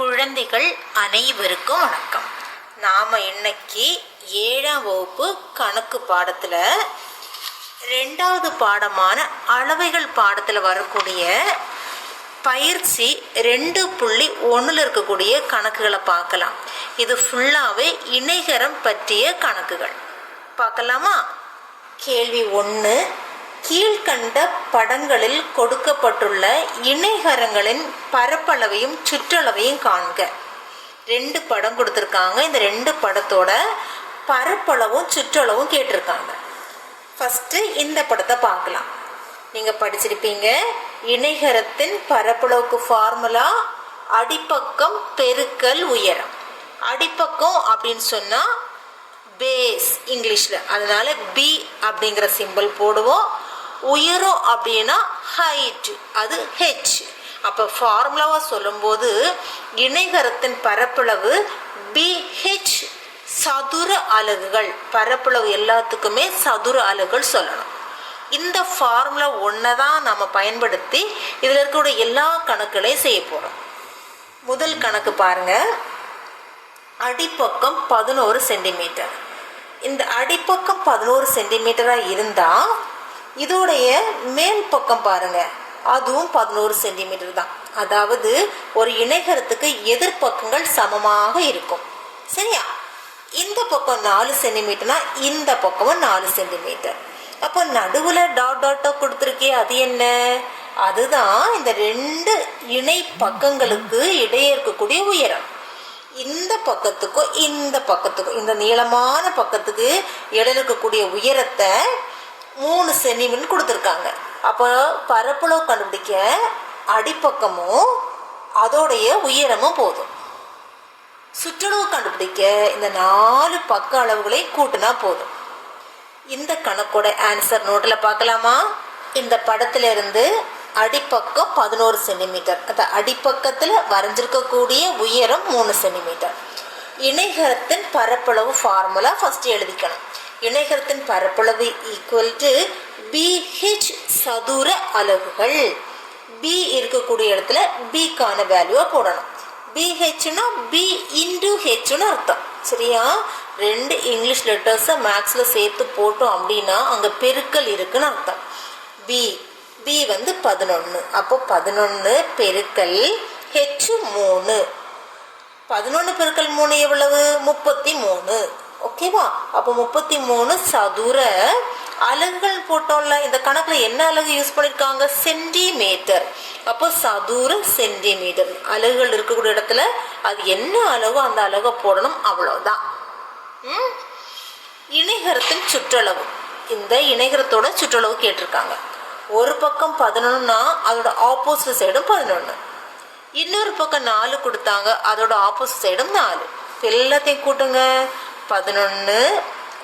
குழந்தைகள் அனைவருக்கும் வணக்கம். நாம் இன்னைக்கு ஏழாம் வகுப்பு கணக்கு பாடத்தில் ரெண்டாவது பாடமான அளவைகள் பாடத்தில் வரக்கூடிய பயிற்சி ரெண்டு புள்ளி ஒன்றில் இருக்கக்கூடிய கணக்குகளை பார்க்கலாம். இது ஃபுல்லாகவே இணைகரம் பற்றிய கணக்குகள். பார்க்கலாமா? கேள்வி ஒன்று கீழ்கண்ட படங்களில் கொடுக்கப்பட்டுள்ள இணைகரங்களின் பரப்பளவையும் சுற்றளவையும் காண்க. ரெண்டு படம் கொடுத்துருக்காங்க. இந்த ரெண்டு படத்தோட பரப்பளவும் சுற்றளவும் கேட்டிருக்காங்க. ஃபஸ்ட்டு இந்த படத்தை பார்க்கலாம். நீங்கள் படிச்சிருப்பீங்க. இணைகரத்தின் பரப்பளவுக்கு ஃபார்முலா அடிப்பக்கம் பெருக்கல் உயரம். அடிப்பக்கம் அப்படின்னு சொன்னால் பேஸ் இங்கிலீஷில். அதனால் பி அப்படிங்கிற சிம்பிள் போடுவோம். உயரம் அப்படின்னா ஹைட் அது ஹெச் அப்போ ஃபார்முலாவாக சொல்லும்போது இணைகரத்தின் பரப்பளவு பிஹெச் சதுர அலகுகள். பரப்பளவு எல்லாத்துக்குமே சதுர அலகுகள் சொல்லணும். இந்த ஃபார்முலா ஒன்றை தான் நம்ம பயன்படுத்தி இதில் இருக்கக்கூடிய எல்லா கணக்குகளையும் செய்ய போகிறோம் முதல் கணக்கு பாருங்கள் அடிப்பக்கம் பதினோரு சென்டிமீட்டர் இந்த அடிப்பக்கம் பதினோரு சென்டிமீட்டராக இருந்தால் இதோடைய மேல் பக்கம் பாருங்க. அதுவும் பதினோரு சென்டிமீட்டர் தான். அதாவது ஒரு இணைகரத்துக்கு எதிர்ப்பக்கங்கள் சமமாக இருக்கும். சரியா? இந்த பக்கம் நாலு சென்டிமீட்டர்னா இந்த பக்கமும் நாலு சென்டிமீட்டர். அப்போ நடுவில் டாட் டாட்டாக கொடுத்துருக்கே அது என்ன? அதுதான் இந்த ரெண்டு இணை பக்கங்களுக்கு இடையே இருக்கக்கூடிய உயரம். இந்த பக்கத்துக்கும் இந்த பக்கத்துக்கும் இந்த நீளமான பக்கத்துக்கு இடையில இருக்கக்கூடிய உயரத்தை மூணு செனிவுன்னு கொடுத்துருக்காங்க. அப்போ பரப்பளவு கண்டுபிடிக்க அடிப்பக்கமும் அதோடைய உயரமும் போதும். சுற்றளவு கண்டுபிடிக்க இந்த நாலு பக்க அளவுகளை கூட்டினா போதும். இந்த கணக்கோட ஆன்சர் நோட்டில் பார்க்கலாமா? இந்த படத்துல இருந்து அடிப்பக்கம் பதினோரு சென்டிமீட்டர் அந்த அடிப்பக்கத்தில் வரைஞ்சிருக்கக்கூடிய உயரம் மூணு சென்டிமீட்டர் இணைகரத்தின் பரப்பளவு ஃபார்முலா ஃபஸ்ட்டு எழுதிக்கணும். இணைகரத்தின் பரப்பளவு ஈக்குவல் டு பிஹெச் சதுர அலகுகள் பி இருக்கக்கூடிய இடத்துல பிக்கான வேல்யூவை போடணும். பிஹெச்னா பி இன்டு ஹெச்னு அர்த்தம். சரியா? ரெண்டு இங்கிலீஷ் லெட்டர்ஸை மேக்ஸில் சேர்த்து போட்டோம் அப்படின்னா அங்கே பெருக்கல் இருக்குன்னு அர்த்தம். பி பி வந்து பதினொன்று அப்போ பதினொன்று பெருக்கல் ஹெச் மூணு. பதினொன்று பெருக்கல் மூணு எவ்வளவு? முப்பத்தி மூணு. ஓகேவா அப்போ முப்பத்தி மூணு சதுர அலகுகள் போட்டோம்ல இந்த கணக்கில் என்ன அலகு யூஸ் பண்ணியிருக்காங்க சென்டிமீட்டர் அப்போ சதுர சென்டிமீட்டர் அலகுகள் இருக்கக்கூடிய இடத்துல அது என்ன அலகோ அந்த அலகை போடணும் அவ்வளோதான் இணைகரத்தின் சுற்றளவு. இந்த இணைகரத்தோட சுற்றளவு கேட்டிருக்காங்க. ஒரு பக்கம் பதினொன்றுனா அதோட ஆப்போசிட் சைடும் பதினொன்று இன்னொரு பக்கம் நாலு கொடுத்தாங்க அதோட ஆப்போசிட் சைடும் நாலு. எல்லாத்தையும் கூட்டுங்க. பதினொன்று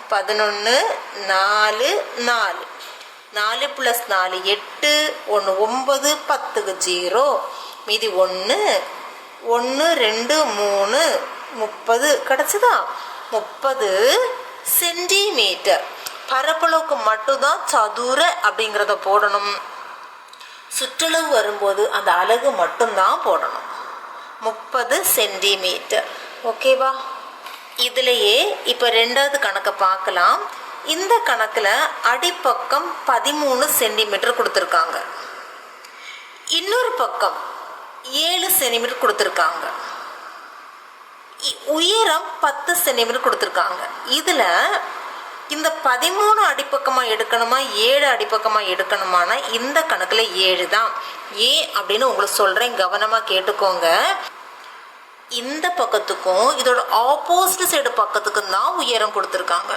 பதினொன்று நாலு நாலு. நாலு ப்ளஸ் நாலு எட்டு ஒன்று ஒம்பது பத்துக்கு ஜீரோ. மீதி ஒன்று ஒன்று ரெண்டு மூணு முப்பது. கிடச்சிதா? முப்பது சென்டிமீட்டர். பரப்பளவுக்கு மட்டும்தான் சதுர அப்படிங்கிறத போடணும். சுற்றளவு வரும்போது அந்த அலகு மட்டும்தான் போடணும். முப்பது சென்டிமீட்டர். ஓகேவா? இதுலேயே இப்போ ரெண்டாவது கணக்கை பார்க்கலாம். இந்த கணக்கில் அடிப்பக்கம் பதிமூணு சென்டிமீட்டர் கொடுத்துருக்காங்க. இன்னொரு பக்கம் ஏழு சென்டிமீட்டர் கொடுத்துருக்காங்க. இ- உயரம் பத்து சென்டிமீட்டர் கொடுத்துருக்காங்க. இதில் இந்த பதிமூணு அடிப்பக்கமாக எடுக்கணுமா ஏழு அடிப்பக்கமாக எடுக்கணுமானா இந்த கணக்கில் ஏழு தான். ஏன் அப்படின்னு உங்களுக்கு சொல்கிறேன் கவனமாக கேட்டுக்கோங்க. இந்த பக்கத்துக்கும் இதோட ஆப்போசிட் சைடு பக்கத்துக்கும் தான் உயரம் கொடுத்துருக்காங்க.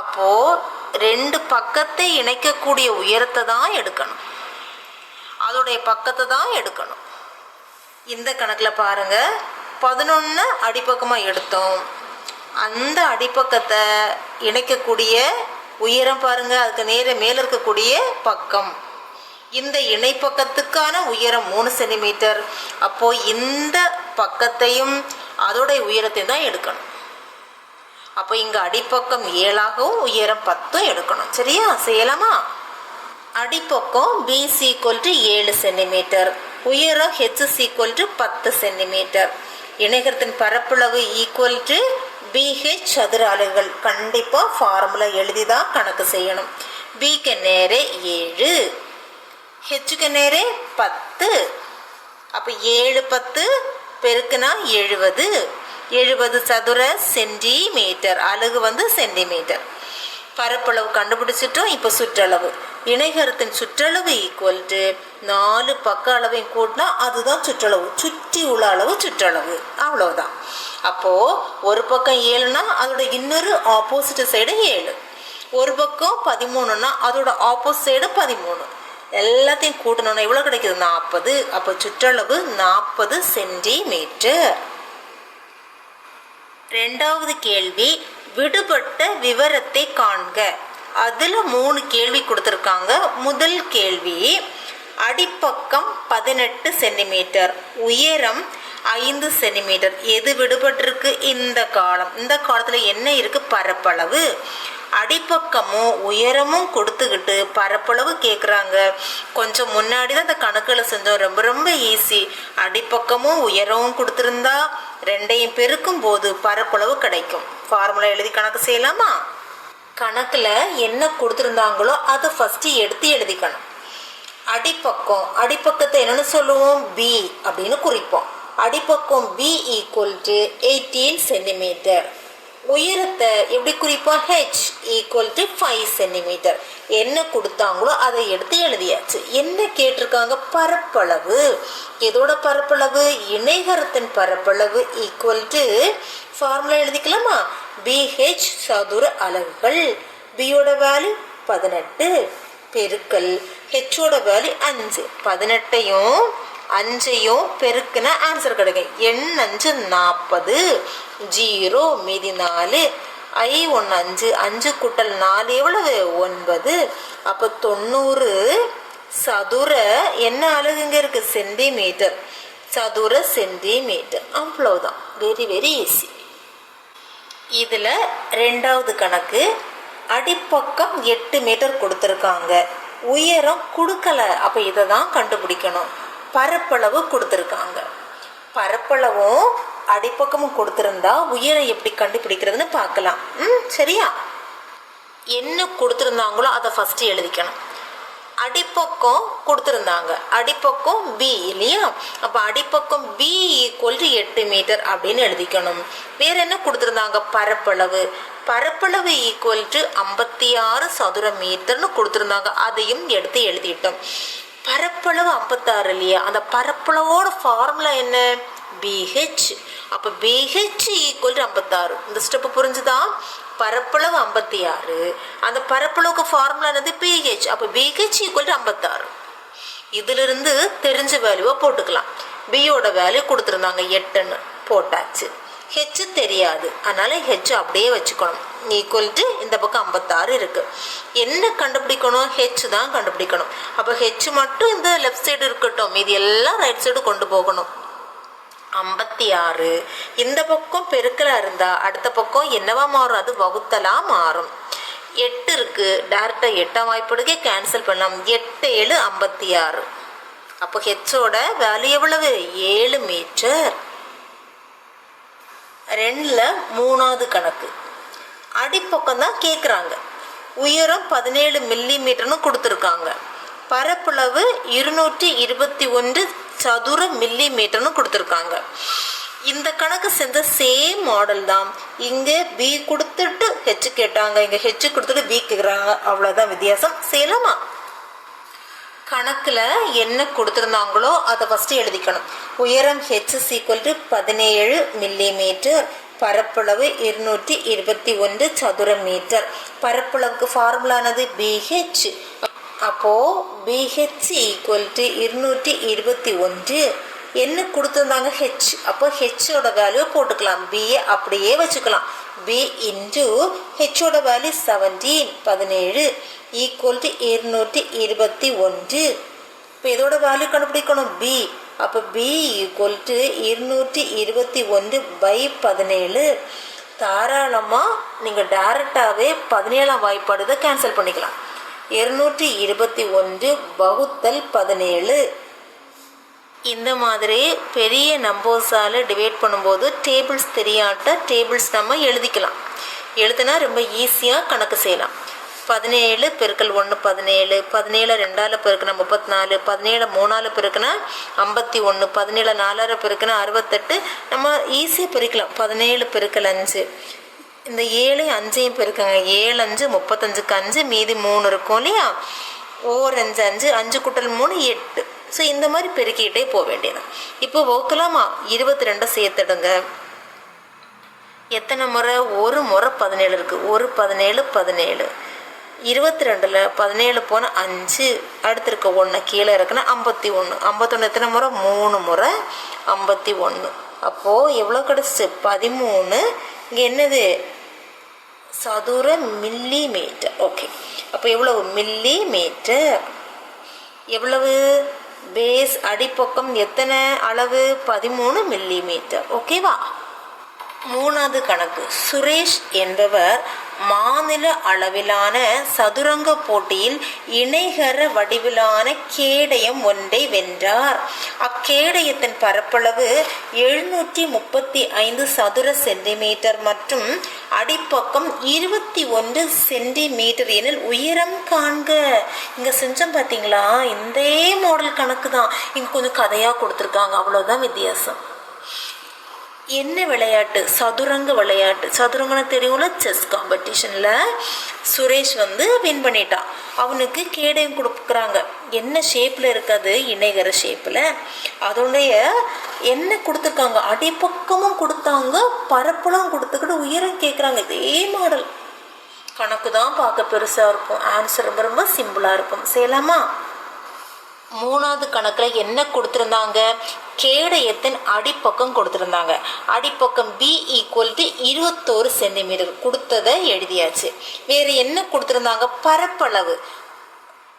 அப்போது ரெண்டு பக்கத்தை இணைக்கக்கூடிய உயரத்தை தான் எடுக்கணும். அதோடைய பக்கத்தை தான் எடுக்கணும். இந்த கணக்கில் பாருங்க பதினொன்று அடிப்பக்கமாக எடுத்தோம். அந்த அடிப்பக்கத்தை இணைக்கக்கூடிய உயரம் பாருங்க அதுக்கு நேர மேலே இருக்கக்கூடிய பக்கம். இந்த இணைப்பக்கத்துக்கான உயரம் மூணு சென்டிமீட்டர். அப்போ இந்த பக்கத்தையும் அதோடைய உயரத்தையும் தான் எடுக்கணும். அப்போ இங்கே அடிப்பக்கம் ஏழாகவும் உயரம் பத்தும் எடுக்கணும். சரியா? செய்யலாமா? அடிப்பக்கம் பிசி ஈக்குவல் டு ஏழு சென்டிமீட்டர். உயரம் ஹெச் ஈக்குவல் டு பத்து சென்டிமீட்டர். இணைகரத்தின் பரப்பளவு ஈக்குவல் டு பிஹெச் சதுர அலகுகள் கண்டிப்பாக ஃபார்முலா எழுதி தான் கணக்கு செய்யணும். பிக்கு நேரே ஏழு. ஹெச்சுக்கு நேரே பத்து. அப்போ ஏழு பத்து பெருக்குனா எழுபது. எழுபது சதுர சென்டிமீட்டர். அழகு வந்து சென்டிமீட்டர். பரப்பளவு கண்டுபிடிச்சிட்டோம் இப்போ சுற்றளவு. இணைகரத்தின் சுற்றளவு ஈக்குவல் டு நாலு பக்க அளவையும் கூட்டினா அதுதான் சுற்றளவு. சுற்றி உள்ள அளவு சுற்றளவு. அவ்வளவுதான். அப்போது ஒரு பக்கம் ஏழுனா அதோட இன்னொரு ஆப்போசிட் சைடு ஏழு. ஒரு பக்கம் பதிமூணுன்னா அதோட ஆப்போசிட் சைடு பதிமூணு. எல்லாத்தையும் கூட்டணும்னா எவ்வளோ கிடைக்குது? நாற்பது அப்போ சுற்றளவு நாற்பது சென்டிமீட்டர். ரெண்டாவது கேள்வி விடுபட்ட விவரத்தை காண்க. அதில் மூணு கேள்வி கொடுத்துருக்காங்க. முதல் கேள்வி அடிப்பக்கம் பதினெட்டு சென்டிமீட்டர். உயரம் ஐந்து சென்டிமீட்டர். எது விடுபட்டிருக்கு? இந்த காலம். இந்த காலத்தில் என்ன இருக்குது பரப்பளவு. அடிப்பக்கமும் உயரமும் கொடுத்துக்கிட்டு பரப்பளவு கேட்குறாங்க கொஞ்சம் முன்னாடி தான் இந்த கணக்குகளை செஞ்சோம். ரொம்ப ரொம்ப ஈஸி அடிப்பக்கமும் உயரமும் கொடுத்துருந்தா ரெண்டையும் பெருக்கும் போது பரப்பளவு கிடைக்கும். ஃபார்முலா எழுதி கணக்கு செய்யலாமா? கணக்கில் என்ன கொடுத்துருந்தாங்களோ அதை ஃபஸ்ட்டு எடுத்து எழுதிக்கணும். அடிப்பக்கம். அடிப்பக்கத்தை என்னென்னு சொல்லுவோம்? பி அப்படின்னு குறிப்போம். அடிப்பக்கம் B equal to eighteen centimetre உயரத்தை எப்படி குறிப்போம்? H equal to five centimetre என்ன கொடுத்தாங்களோ அதை எடுத்து எழுதியாச்சு. என்ன கேட்டிருக்காங்க? பரப்பளவு. எதோட பரப்பளவு? இணைகரத்தின் பரப்பளவு ஈக்குவல் டு ஃபார்முலா எழுதிக்கலாமா? பிஹெச் சதுர அலகுகள் பியோட வேல்யூ பதினெட்டு. பெருக்கல் ஹெச்சோட வேல்யூ அஞ்சு. பதினெட்டையும் அஞ்சையும் பெருக்குன ஆன்சர் கிடைக்கும் எண் அஞ்சு நாற்பது ஜீரோ மீதி நாலு ஐ ஒன்று அஞ்சு அஞ்சு கூட்டல் நாலு எவ்வளவு? ஒன்பது. அப்போ தொண்ணூறு சதுர என்ன அழகுங்க இருக்குது சென்டிமீட்டர் சதுர சென்டிமீட்டர் அவ்வளோதான் வெரி வெரி ஈஸி இதில் ரெண்டாவது கணக்கு அடிப்பக்கம் எட்டு மீட்டர் கொடுத்துருக்காங்க. உயரம் கொடுக்கல. அப்போ இதை தான் கண்டுபிடிக்கணும். பரப்பளவு கொடுத்துருக்காங்க. பரப்பளவும் அடிப்பக்கமும் கொடுத்துருந்தா உயரம் எப்படி கண்டுபிடிக்கிறதுன்னு பார்க்கலாம். ம் சரியா? என்ன கொடுத்துருந்தாங்களோ அதை ஃபஸ்ட்டு எழுதிக்கணும். அடிப்பக்கம் கொடுத்துருந்தாங்க. அடிப்பக்கம் பி இல்லையா? அப்போ அடிப்பக்கம் பி ஈக்குவல் டு எட்டு மீட்டர் அப்படின்னு எழுதிக்கணும். வேற என்ன கொடுத்துருந்தாங்க? பரப்பளவு. பரப்பளவு ஈக்குவல் டு ஐம்பத்தி ஆறு சதுர மீட்டர்னு கொடுத்துருந்தாங்க. அதையும் எடுத்து எழுதிட்டோம். பரப்பளவு ஐம்பத்தாறு இல்லையா? அந்த பரப்பளவோட ஃபார்முலா என்ன? பிஹெச் அப்போ பிஹெச் ஈக்குவல் ஐம்பத்தாறு. இந்த ஸ்டெப்பு புரிஞ்சுதா? பரப்பளவு ஐம்பத்தி ஆறு அந்த பரப்பளவுக்கு ஃபார்முலா என்னது? பிஹெச் அப்போ பிஹெச் ஈக்குவல் ஐம்பத்தாறு. இதிலிருந்து தெரிஞ்ச வேல்யூவை போட்டுக்கலாம். பியோட வேல்யூ கொடுத்துருந்தாங்க எட்டுன்னு. போட்டாச்சு. ஹெச் தெரியாது. அதனால் ஹெச் அப்படியே வச்சுக்கணும். ஈக்குவல் டு இந்த பக்கம் ஐம்பத்தாறு இருக்குது என்ன கண்டுபிடிக்கணும்? ஹெச் தான் கண்டுபிடிக்கணும். அப்போ ஹெச் மட்டும் இந்த லெஃப்ட் சைடு இருக்கட்டும். மீதி எல்லாம் ரைட் சைடு கொண்டு போகணும். ஐம்பத்தி ஆறு இந்த பக்கம் பெருக்கலாக இருந்தால் அடுத்த பக்கம் என்னவா மாறும்? அது வகுத்தலாக மாறும். எட்டு இருக்குது டேரெக்டாக எட்டாம் வாய்ப்புடுக்கே கேன்சல் பண்ணலாம். எட்டு ஏழு ஐம்பத்தி ஆறு அப்போ ஹெச்சோட வேல்யூ எவ்வளவு? ஏழு மீட்டர் ரெண்டில் மூணாவது கணக்கு. அடிப்பக்கம் தான் கேட்குறாங்க உயரம் பதினேழு மில்லி மீட்டர்னு கொடுத்துருக்காங்க. பரப்பளவு இருநூற்றி இருபத்தி ஒன்று சதுர மில்லி மீட்டர்னு கொடுத்துருக்காங்க. இந்த கணக்கு செஞ்ச சேம் மாடல் தான். இங்கே பி கொடுத்துட்டு ஹெச் கேட்டாங்க. இங்கே ஹெச் கொடுத்துட்டு பி கேட்குறாங்க அவ்வளோதான் வித்தியாசம். செய்யலாமா கணக்கில் என்ன கொடுத்துருந்தாங்களோ அதை ஃபஸ்ட்டு எழுதிக்கணும். உயரம் ஹெச் சீக்வல் டு பதினேழு மில்லி மீட்டர் பரப்பளவு இருநூற்றி இருபத்தி ஒன்று சதுர மீட்டர் பரப்பளவுக்கு ஃபார்முலானது பிஹெச் அப்போது பிஹெச் ஈக்குவல் டு இருநூற்றி இருபத்தி ஒன்று. என்ன கொடுத்துருந்தாங்க ஹெச் அப்போ ஹெச்சோட வேல்யூ போட்டுக்கலாம். பிஏ அப்படியே வச்சுக்கலாம். பி இன்டு ஹெச்சோட வேல்யூ செவன்டீன் பதினேழு ஈக்குவல் டு இருநூற்றி இருபத்தி ஒன்று. இப்போ இதோட வேல்யூ கண்டுபிடிக்கணும். பி அப்போ பி ஈக்குவல் டு இருநூற்றி இருபத்தி ஒன்று பை பதினேழு. தாராளமாக நீங்கள் டேரெக்டாகவே பதினேழாம் வாய்ப்பாடு கேன்சல் பண்ணிக்கலாம். இருநூற்றி இருபத்தி ஒன்று வகுத்தல் பதினேழு. இந்த மாதிரி பெரிய நம்பர்ஸால் டிவைட் பண்ணும்போது டேபிள்ஸ் தெரியாட்ட டேபிள்ஸ் நம்ம எழுதிக்கலாம். எழுதுனா ரொம்ப ஈஸியாக கணக்கு செய்யலாம். பதினேழு பெருக்கல் ஒன்று பதினேழு பதினேழு ரெண்டால் பெருக்கினா முப்பத்தி நாலு பதினேழு மூணால் பெருக்கினா ஐம்பத்தி ஒன்று பதினேழு நாலாறு பெருக்கினா அறுபத்தெட்டு. நம்ம ஈஸியாக பெருக்கலாம். பதினேழு பெருக்கல் அஞ்சு. இந்த ஏழு அஞ்சையும் பெருக்கங்க. ஏழு அஞ்சு முப்பத்தஞ்சுக்கு அஞ்சு மீதி மூணு இருக்கும் இல்லையா? ஓர் அஞ்சு அஞ்சு அஞ்சு குட்டல் மூணு எட்டு. ஸோ இந்த மாதிரி பெருக்கிக்கிட்டே போக வேண்டியது. இப்போ வகுக்கலாமா. இருபத்தி ரெண்டை சேர்த்துடுங்க. எத்தனை முறை? ஒரு முறை பதினேழு இருக்குது ஒரு பதினேழு பதினேழு. இருபத்தி ரெண்டில் பதினேழு போனால் அஞ்சு. அடுத்து இருக்க ஒன்று கீழே இருக்குன்னா ஐம்பத்தி ஒன்று ஐம்பத்தொன்று எத்தனை முறை? மூணு முறை. ஐம்பத்தி ஒன்று அப்போது எவ்வளோ கிடச்சிச்சு? பதிமூணு. இங்கே என்னது? சதுர மில்லி மீட்டர் ஓகே அப்போ எவ்வளவு? மில்லி மீட்டர் எவ்வளவு? பேஸ் அடிப்பக்கம் எத்தனை? அளவு பதிமூணு மில்லி மீட்டர் ஓகேவா மூணாவது கணக்கு. சுரேஷ் என்பவர் மாநில அளவிலான சதுரங்க போட்டியில் இணைகர வடிவிலான கேடயம் ஒன்றை வென்றார். அக்கேடயத்தின் பரப்பளவு எழுநூற்றி முப்பத்தி ஐந்து சதுர சென்டிமீட்டர் மற்றும் அடிப்பக்கம் இருபத்தி ஒன்று சென்டிமீட்டர் எனில் உயரம் காண்க. இங்கே செஞ்சோம் பார்த்தீங்களா இந்த மாடல் கணக்கு தான் இங்கே கொஞ்சம் கதையாக கொடுத்துருக்காங்க. அவ்வளோதான் வித்தியாசம். என்ன விளையாட்டு? சதுரங்க விளையாட்டு. சதுரங்கன்னு தெரியும்ல செஸ் காம்படிஷனில் சுரேஷ் வந்து வின் பண்ணிட்டான் அவனுக்கு கேடயம் கொடுக்குறாங்க. என்ன ஷேப்பில் இருக்காது? இணைகர ஷேப்பில் அதோடைய என்ன கொடுத்துருக்காங்க? அடிப்பக்கமும் கொடுத்தாங்க பரப்பெல்லாம் கொடுத்துக்கிட்டு உயரம் கேட்குறாங்க இதே மாடல் கணக்கு தான் பார்க்க பெருசாக இருக்கும். ஆன்சர் ரொம்ப ரொம்ப சிம்பிளாக இருக்கும். செய்யலாமா? மூணாவது கணக்கில் என்ன கொடுத்துருந்தாங்க? கேடயத்தின் அடிப்பக்கம் கொடுத்துருந்தாங்க. அடிப்பக்கம் பி ஈக்குவல் டு இருபத்தோரு சென்டிமீட்டர் கொடுத்ததை எழுதியாச்சு. வேறு என்ன கொடுத்துருந்தாங்க? பரப்பளவு.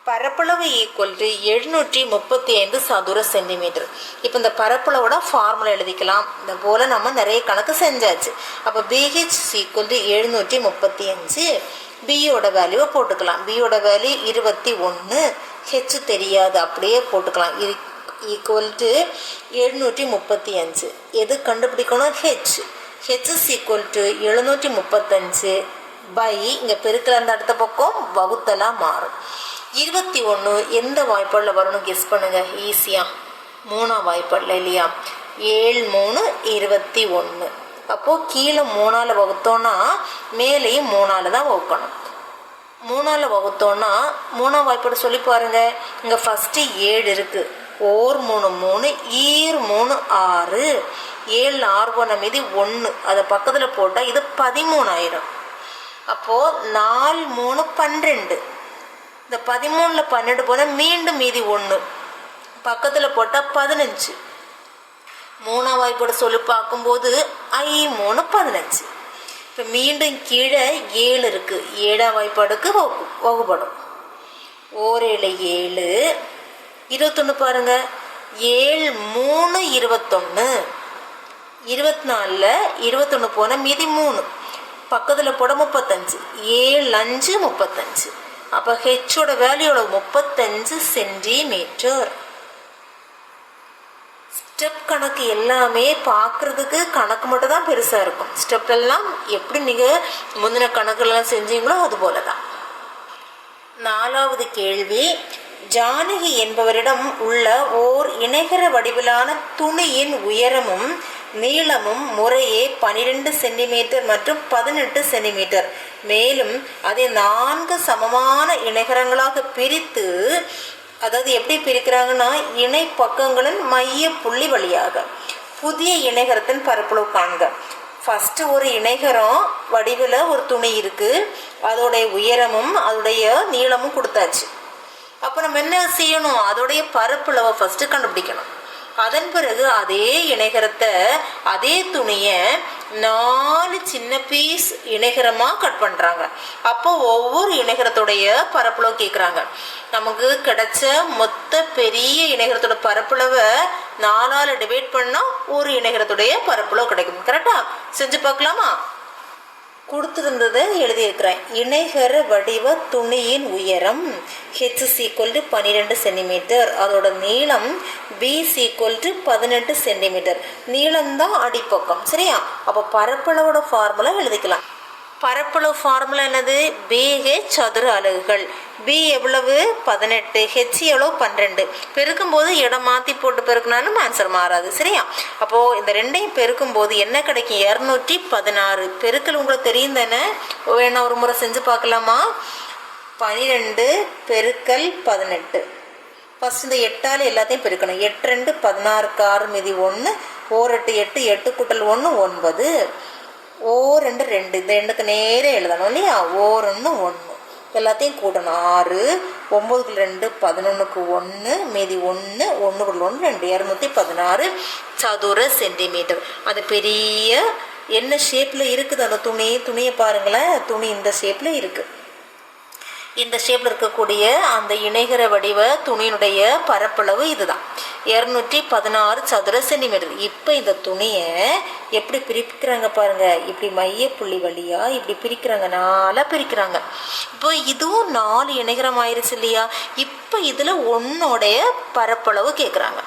பரப்பளவு ஈக்குவல் டு எழுநூற்றி முப்பத்தி ஐந்து சதுர சென்டிமீட்டர் இப்போ இந்த பரப்பளவோட ஃபார்முலா எழுதிக்கலாம். இந்த போல் நம்ம நிறைய கணக்கு செஞ்சாச்சு. அப்போ பிஹெச் ஈக்குவல் டு எழுநூற்றி முப்பத்தி அஞ்சு பியோட வேல்யூவை போட்டுக்கலாம். பியோட வேல்யூ இருபத்தி ஒன்று ஹெச் தெரியாது. அப்படியே போட்டுக்கலாம். இரு ஈக்குவல் டு எழுநூற்றி முப்பத்தி அஞ்சு. எது கண்டுபிடிக்கணும்? H H is equal to எழுநூற்றி முப்பத்தஞ்சு பை இங்கே பெருக்கிற அந்த அடுத்த பக்கம் வகுத்தலாக மாறும். இருபத்தி ஒன்று எந்த வாய்ப்பாடில் வரும்னு கெஸ் பண்ணுங்கள் ஈஸியாக மூணாம் வாய்ப்பாடில் இல்லையா? ஏழு மூணு இருபத்தி ஒன்று அப்போது கீழே மூணால் வகுத்தோன்னா மேலேயும் மூணால் தான் வகுக்கணும். மூணாவில் வகுத்தோன்னா மூணாம் வாய்ப்போட சொல்லி பாருங்க. இங்கே ஃபஸ்ட்டு ஏழு இருக்குது ஓர் மூணு மூணு ஈர் மூணு ஆறு. ஏழு ஆறு மீதி ஒன்று அதை பக்கத்தில் போட்டால் இது பதிமூணாயிரம். அப்போது நாலு மூணு பன்னிரெண்டு. இந்த பதிமூணில் பன்னெண்டு போனால் மீண்டும் மீதி ஒன்று பக்கத்தில் போட்டால் பதினஞ்சு. மூணாம் வாய்ப்போட சொல்லி பார்க்கும்போது ஐ மூணு பதினஞ்சு. இப்போ மீண்டும் கீழே ஏழு இருக்குது ஏழாம் வாய்ப்பாடுக்கு வகு வகுப்படும் ஓரேழு ஏழு. இருபத்தொன்று பாருங்கள் ஏழு மூணு இருபத்தொன்று இருபத்தி நாலில் இருபத்தொன்று போனால் மீதி மூணு. பக்கத்தில் போட முப்பத்தஞ்சு. ஏழு அஞ்சு முப்பத்தஞ்சு. அப்போ ஹெச்சோட வேல்யூட முப்பத்தஞ்சு சென்டிமீட்டர் ஸ்டெப் கணக்கு எல்லாமே பார்க்குறதுக்கு கணக்கு மட்டும் தான் பெருசாக இருக்கும். ஸ்டெப் எல்லாம் எப்படி நீங்கள் முந்தின கணக்குலாம் செஞ்சீங்களோ அது போல தான் நாலாவது கேள்வி ஜானகி என்பவரிடம் உள்ள ஓர் இணைகர வடிவிலான துணியின் உயரமும் நீளமும் முறையே பனிரெண்டு சென்டிமீட்டர் மற்றும் பதினெட்டு சென்டிமீட்டர். மேலும் அதை நான்கு சமமான இணைகரங்களாக பிரித்து அதாவது எப்படி பிரிக்கிறாங்கன்னா இணை பக்கங்களின் மைய புள்ளி வழியாக புதிய இணைகரத்தின் பரப்பளவு காண்க. ஃபஸ்ட்டு ஒரு இணைகரம் வடிவில் ஒரு துணி இருக்குது அதோடைய உயரமும் அதோடைய நீளமும் கொடுத்தாச்சு. அப்போ நம்ம என்ன செய்யணும்? அதோடைய பரப்பளவை ஃபஸ்ட்டு கண்டுபிடிக்கணும். அதன் பிறகு அதே இணைகரத்தை அதே துணியை நாலு சின்ன பீஸ் இணைகரமாக கட் பண்ணுறாங்க அப்போ ஒவ்வொரு இணைகரத்துடைய பரப்பளவு கேட்குறாங்க நமக்கு கிடைச்ச மொத்த பெரிய இணைகரத்தோட பரப்பளவை நாலால் டிவைட் பண்ணால் ஒரு இணைகரத்துடைய பரப்பளவு கிடைக்கும். கரெக்டாக செஞ்சு பார்க்கலாமா? கொடுத்துருந்ததை எழுதியிருக்கிறேன். இணைகர வடிவ துணியின் உயரம் ஹெச் சீக்வல் டு பன்னிரெண்டு சென்டிமீட்டர் அதோட நீளம் பி சீக்வல் டு பதினெட்டு சென்டிமீட்டர் நீளம்தான் அடிப்பக்கம். சரியா? அப்போ பரப்பளவோட ஃபார்முலா எழுதிக்கலாம். பரப்பளவு ஃபார்முலா என்னது? பிஹெச் சதுர அலகுகள். பி எவ்வளவு? பதினெட்டு. ஹெச் எவ்வளோ பன்னிரெண்டு. பெருக்கும்போது இடம் மாற்றி போட்டு பெருக்கினாலும் ஆன்சர் மாறாது. சரியா? அப்போது இந்த ரெண்டையும் பெருக்கும்போது என்ன கிடைக்கும்? இரநூற்றி பதினாறு. பெருக்கல் உங்களுக்கு தெரியும் தானே? வேணா ஒரு முறை செஞ்சு பார்க்கலாமா? பனிரெண்டு பெருக்கல் பதினெட்டு. ஃபஸ்ட் இந்த எட்டால் எல்லாத்தையும் பெருக்கணும். எட்டு ரெண்டு பதினாறுக்கு ஆறு மீதி ஒன்று. ஓர் எட்டு எட்டு எட்டு கூட்டல் ஒன்று ஒன்பது. ஓ ரெண்டு ரெண்டு. இந்த ரெண்டுக்கு நேரே எழுதணும் இல்லையா? ஓர் ஒன்று ஒன்று. எல்லாத்தையும் கூட்டணும். ஆறு ஒம்பதுக்கு ரெண்டு பதினொன்றுக்கு ஒன்று மீதி ஒன்று ஒன்றுக்குள்ள ஒன்று ரெண்டு. இரநூத்தி பதினாறு சதுர சென்டிமீட்டர். அது பெரிய என்ன ஷேப்பில் இருக்குது? அந்த துணி துணியை பாருங்களேன். துணி இந்த ஷேப்பில் இருக்குது இந்த ஷேப்பில் இருக்கக்கூடிய அந்த இணைகர வடிவ துணியினுடைய பரப்பளவு இதுதான். இரநூற்றி பதினாறு சதுர சென்டிமீட்டர் இப்போ இந்த துணியை எப்படி பிரிக்கிறாங்க பாருங்க. இப்படி மைய புள்ளி வழியா இப்படி பிரிக்கிறாங்க. நாலாக பிரிக்கிறாங்க. இப்போ இதுவும் நாலு இணைகரம் ஆயிருச்சு இல்லையா? இப்போ இதில் ஒன்னோடைய பரப்பளவு கேட்குறாங்க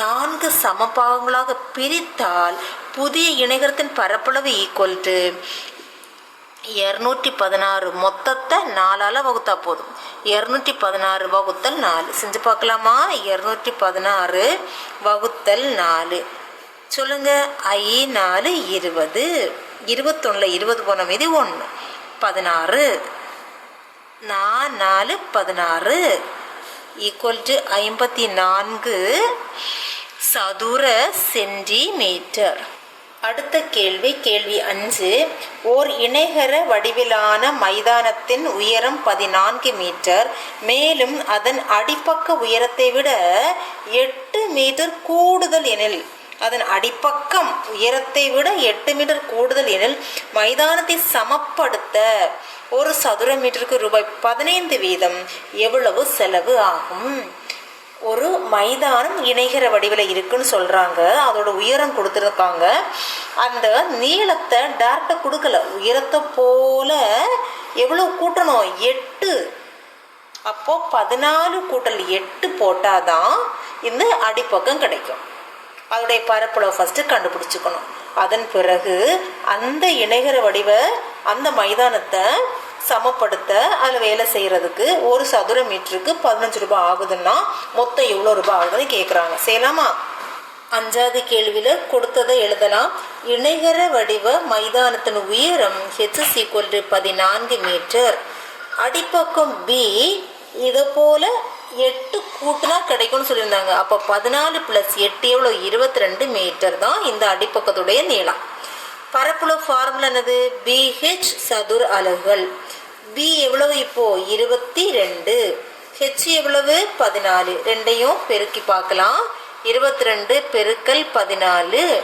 நான்கு சமபாகங்களாக பிரித்தால் புதிய இணைகரத்தின் பரப்பளவு ஈக்குவல் டு இரநூற்றி பதினாறு மொத்தத்தை நாலால் வகுத்தா போதும். இரநூற்றி பதினாறு வகுத்தல் நாலு. செஞ்சு பார்க்கலாமா? இரநூற்றி பதினாறு வகுத்தல் நாலு. சொல்லுங்க. ஐ நாலு இருபது. இருபத்தொன்னில் இருபது போன மீதி ஒன்று பதினாறு. நா நாலு பதினாறு. ஈக்குவல் டு ஐம்பத்தி நான்கு சதுர சென்டிமீட்டர் அடுத்த கேள்வி கேள்வி அஞ்சு. ஓர் இணைகர வடிவிலான மைதானத்தின் உயரம் பதினான்கு மீட்டர். மேலும் அதன் அடிப்பக்க உயரத்தை விட எட்டு மீட்டர் கூடுதல் எனில் அதன் அடிப்பக்கம் உயரத்தை விட எட்டு மீட்டர் கூடுதல் எனில் மைதானத்தை சமப்படுத்த ஒரு சதுர மீட்டருக்கு ரூபாய் பதினைந்து வீதம் எவ்வளவு செலவு ஆகும்? ஒரு மைதானம் இணைகிற வடிவில் இருக்குன்னு சொல்கிறாங்க அதோட உயரம் கொடுத்துருக்காங்க. அந்த நீளத்தை டேரெக்டாக கொடுக்கல. உயரத்தை போல எவ்வளோ கூட்டணும்? எட்டு. அப்போது பதினாலு கூட்டல் எட்டு போட்டால் தான் இந்த அடிப்பக்கம் கிடைக்கும். அதோடைய பரப்பளவு ஃபஸ்ட்டு கண்டுபிடிச்சிக்கணும். அதன் பிறகு அந்த இணைகர வடிவ அந்த மைதானத்தை சமப்படுத்த அதில் வேலை செய்கிறதுக்கு ஒரு சதுர மீட்டருக்கு பதினஞ்சு ரூபாய் ஆகுதுன்னா மொத்தம் எவ்வளோ ரூபாய் ஆகுதுன்னு கேட்குறாங்க செய்யலாமா? அஞ்சாவது கேள்வியில் கொடுத்ததை எழுதலாம். இணைகர வடிவ மைதானத்தின் உயரம் ஹெச் ஈக்குவல் டு பதினான்கு மீட்டர். அடிப்பக்கம் பி இதை போல் எட்டு கூட்டினா கிடைக்கும்னு சொல்லியிருந்தாங்க. அப்போ பதினாலு ப்ளஸ் எட்டு எவ்வளோ இருபத்தி ரெண்டு மீட்டர் தான் இந்த அடிப்பக்கத்துடைய நீளம். பரப்புல ஃபார்முலா என்னது? பிஹெச் சதுர அலகுகள். பி எவ்வளவு இப்போ? இருபத்தி ரெண்டு. ஹெச் எவ்வளவு? பதினாலு. ரெண்டையும் பெருக்கி பார்க்கலாம். இருபத்தி ரெண்டு பெருக்கல் பதினாலு.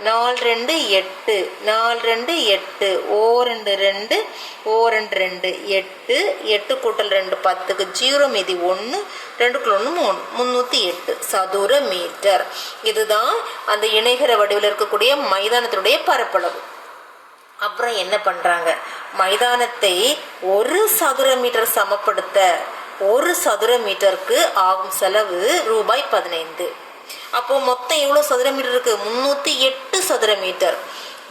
நாலு ரெண்டு எட்டு. நாலு ரெண்டு எட்டு. ஓ ரெண்டு ரெண்டு. ஓ ரெண்டு ரெண்டு எட்டு. எட்டு கூட்டல் ரெண்டு பத்துக்கு ஜீரோ மீதி ஒன்று. ரெண்டுக்குள்ள ஒன்று மூணு. முந்நூற்றி எட்டு. சதுர மீட்டர். இதுதான் அந்த இணைகர வடிவில் இருக்கக்கூடிய மைதானத்தினுடைய பரப்பளவு. அப்புறம் என்ன பண்ணுறாங்க மைதானத்தை ஒரு சதுர மீட்டர் சமப்படுத்த ஒரு சதுர மீட்டருக்கு ஆகும் செலவு ரூபாய் பதினைந்து. அப்போ மொத்தம் எவ்வளோ சதுர மீட்டர் இருக்கு? முந்நூற்றி எட்டு சதுர மீட்டர்.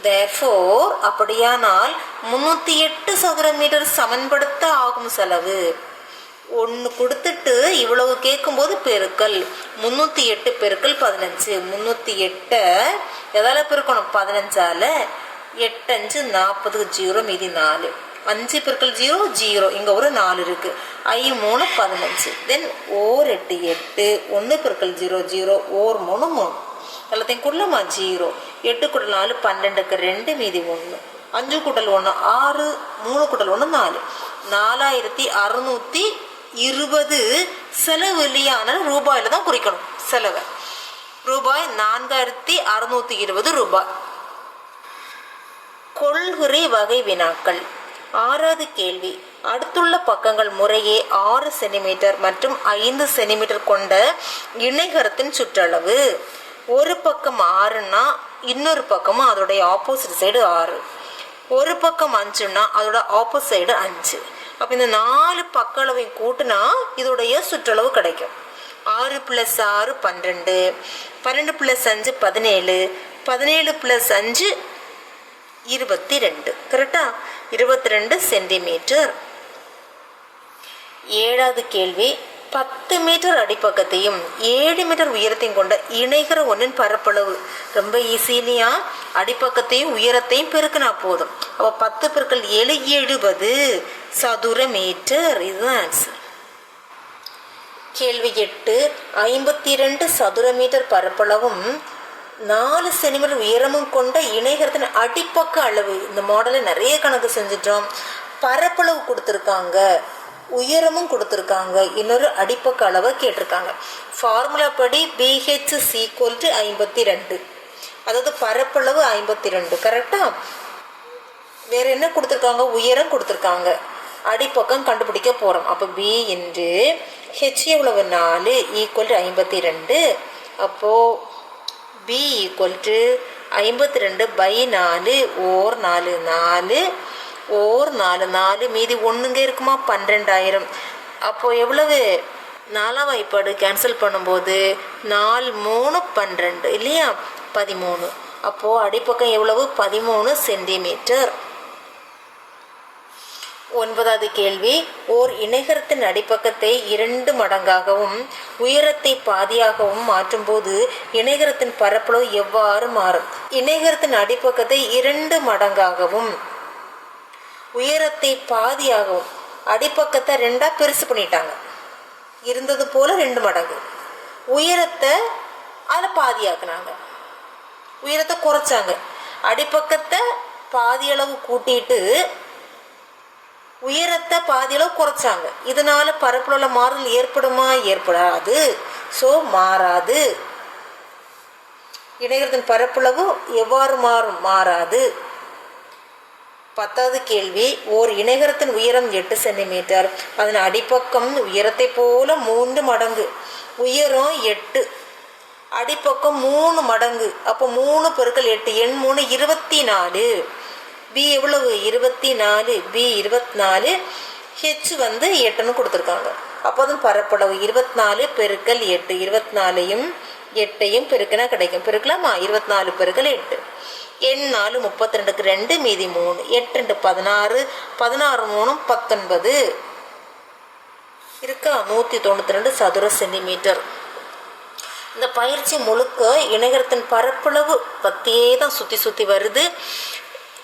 தேர்ஃபோர் அப்படியானால் முந்நூற்றி எட்டு சதுர மீட்டர் சமன்படுத்த ஆகும் செலவு. ஒன்று கொடுத்துட்டு இவ்வளவு கேட்கும்போது பெருக்கல். முந்நூற்றி எட்டு பெருக்கல் பதினஞ்சு. முந்நூற்றி எட்டை எதால் பெருக்கணும்? பதினஞ்சால். எட்டஞ்சு நாற்பது ஜீரோ மீதி நாலு. அஞ்சு பிற்கள் ஜீரோ ஜீரோ. இங்கே ஒரு நாலு இருக்குது ஐ மூணு பதினஞ்சு. தென் ஓர் எட்டு எட்டு. ஒன்று பிற்கள் ஜீரோ ஜீரோ. ஓர் மூணு மூணு. எல்லாத்தையும் கூடலாமா ஜீரோ. எட்டு கூட்டல் நாலு பன்னெண்டுக்கு ரெண்டு மீதி ஒன்று அஞ்சு கூட்டல் ஒன்று ஆறு. மூணு கூட்டல் ஒன்று நாலு. நாலாயிரத்தி அறுநூற்றி இருபது செலவு இல்லையான ரூபாயில் தான் குறிக்கணும். செலவை. ரூபாய் நான்காயிரத்தி அறுநூற்றி இருபது ரூபாய். கொள்குறி வகை வினாக்கள். ஆறாவது கேள்வி. அடுத்துள்ள பக்கங்கள் முறையே ஆறு சென்டிமீட்டர் மற்றும் ஐந்து சென்டிமீட்டர் கொண்ட இணைகரத்தின் சுற்றளவு. ஒரு பக்கம் ஆறுன்னா இன்னொரு பக்கமும் அதோடைய ஆப்போசிட் சைடு ஆறு. ஒரு பக்கம் அஞ்சுன்னா அதோட ஆப்போசிட் சைடு அஞ்சு. அப்போ இந்த நாலு பக்க அளவையும் கூட்டினா இதோடைய சுற்றளவு கிடைக்கும். ஆறு ப்ளஸ் ஆறு பன்னெண்டு பன்னெண்டு ப்ளஸ் அஞ்சு பதினேழு. பதினேழு ப்ளஸ் அஞ்சு இருபத்தி ரெண்டு கரெக்டா இருபத்தி ரெண்டு சென்டிமீட்டர் ஏழாவது கேள்வி. பத்து மீட்டர் அடிப்பக்கத்தையும் ஏழு மீட்டர் உயரத்தையும் கொண்ட இணைகிற ஒன்றின் பரப்பளவு. ரொம்ப ஈஸிலியா அடிப்பக்கத்தையும் உயரத்தையும் பெருக்கினா போதும். அப்போ பத்து பெருக்கள் ஏழு எழுபது சதுர மீட்டர் இதுதான் ஆன்சர் கேள்வி எட்டு. ஐம்பத்தி ரெண்டு சதுர மீட்டர் பரப்பளவும் நாலு சென்டிமீட்டர் உயரமும் கொண்ட இணைகரத்தின் அடிப்பக்க அளவு. இந்த மாடலை நிறைய கணக்கு செஞ்சிட்டோம். பரப்பளவு கொடுத்துருக்காங்க. உயரமும் கொடுத்துருக்காங்க. இன்னொரு அடிப்பக்க அளவை கேட்டிருக்காங்க. ஃபார்முலா படி பிஹெச் சீக்வல் டு ஐம்பத்தி ரெண்டு. அதாவது பரப்பளவு ஐம்பத்தி ரெண்டு. கரெக்டாக வேற என்ன கொடுத்துருக்காங்க? உயரம் கொடுத்துருக்காங்க. அடிப்பக்கம் கண்டுபிடிக்க போகிறோம் அப்போ பி என்று ஹெச் எவ்வளவு? நாலு ஈக்குவல் டு ஐம்பத்தி ரெண்டு. அப்போது பி ஈக்குவல் டு ஐம்பத்தி ரெண்டு பை நாலு ஓர் நாலு நாலு. ஓர் நாலு நாலு. மீதி ஒன்றுங்க இருக்குமா? பன்னிரெண்டாயிரம். அப்போது எவ்வளவு? நாலாம் வாய்ப்பாடு கேன்சல் பண்ணும்போது நாலு மூணு பன்னிரெண்டு. இல்லையா? பதிமூணு. அப்போது அடிப்பக்கம் எவ்வளவு? பதிமூணு சென்டிமீட்டர் ஒன்பதாவது கேள்வி ஓர் இணைகரத்தின் அடிப்பக்கத்தை இரண்டு மடங்காகவும் உயரத்தை பாதியாகவும் மாற்றும்போது இணைகரத்தின் பரப்பளவு எவ்வாறு மாறும்? இணைகரத்தின் அடிப்பக்கத்தை இரண்டு மடங்காகவும் உயரத்தை பாதியாகவும் அடிப்பக்கத்தை ரெண்டாக பெருசு பண்ணிட்டாங்க. இருந்தது போல ரெண்டு மடங்கு. உயரத்தை அதில் பாதியாக்குனாங்க. உயரத்தை குறைச்சாங்க. அடிப்பக்கத்தை பாதியளவு கூட்டிட்டு உயரத்தை பாதியளவு குறைச்சாங்க. இதனால உள்ள மாறுதல் ஏற்படுமா? ஏற்படாது. ஸோ மாறாது. இணையத்தின் பரப்பளவு எவ்வாறு மாறும்? மாறாது. பத்தாவது கேள்வி ஓர் இணைகரத்தின் உயரம் எட்டு சென்டிமீட்டர் அதன் அடிப்பக்கம் உயரத்தை போல மூன்று மடங்கு. உயரம் எட்டு. அடிப்பக்கம் மூணு மடங்கு. அப்போ மூணு பெருக்கள் எட்டு எண் மூணு இருபத்தி நாலு. பி எவ்வளவு? இருபத்தி நாலு. பி இருபத்தி நாலு. ஹெச் வந்து எட்டுன்னு கொடுத்துருக்காங்க. அப்போதும் பரப்பளவு. இருபத்தி நாலு பெருக்கல் எட்டு. இருபத்தி நாலையும் எட்டையும் பெருக்கினா கிடைக்கும். பெருக்கலாமா? இருபத்தி நாலு பெருக்கல் எட்டு. எண் நாலு முப்பத்தி ரெண்டுக்கு ரெண்டு மீதி மூணு. எட்டு ரெண்டு பதினாறு. பதினாறு மூணு பத்தொன்பது. இருக்கா? நூற்றி தொண்ணூற்றி ரெண்டு சதுர சென்டிமீட்டர். இந்த பயிற்சி முழுக்க இணையத்தின் பரப்பளவு பற்றியே தான் சுற்றி சுற்றி வருது.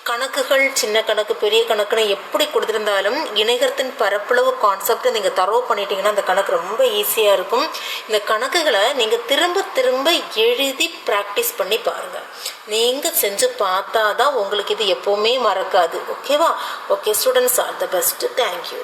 கணக்குகள் சின்ன கணக்கு பெரிய கணக்குன்னு எப்படி கொடுத்துருந்தாலும் இணையத்தின் பரப்பளவு கான்செப்டை நீங்கள் தரவு பண்ணிட்டீங்கன்னா அந்த கணக்கு ரொம்ப ஈஸியாக இருக்கும். இந்த கணக்குகளை நீங்கள் திரும்ப திரும்ப எழுதி ப்ராக்டிஸ் பண்ணி பாருங்கள் நீங்கள் செஞ்சு பார்த்தா தான் உங்களுக்கு இது எப்போவுமே மறக்காது. ஓகேவா okay students are the best thank you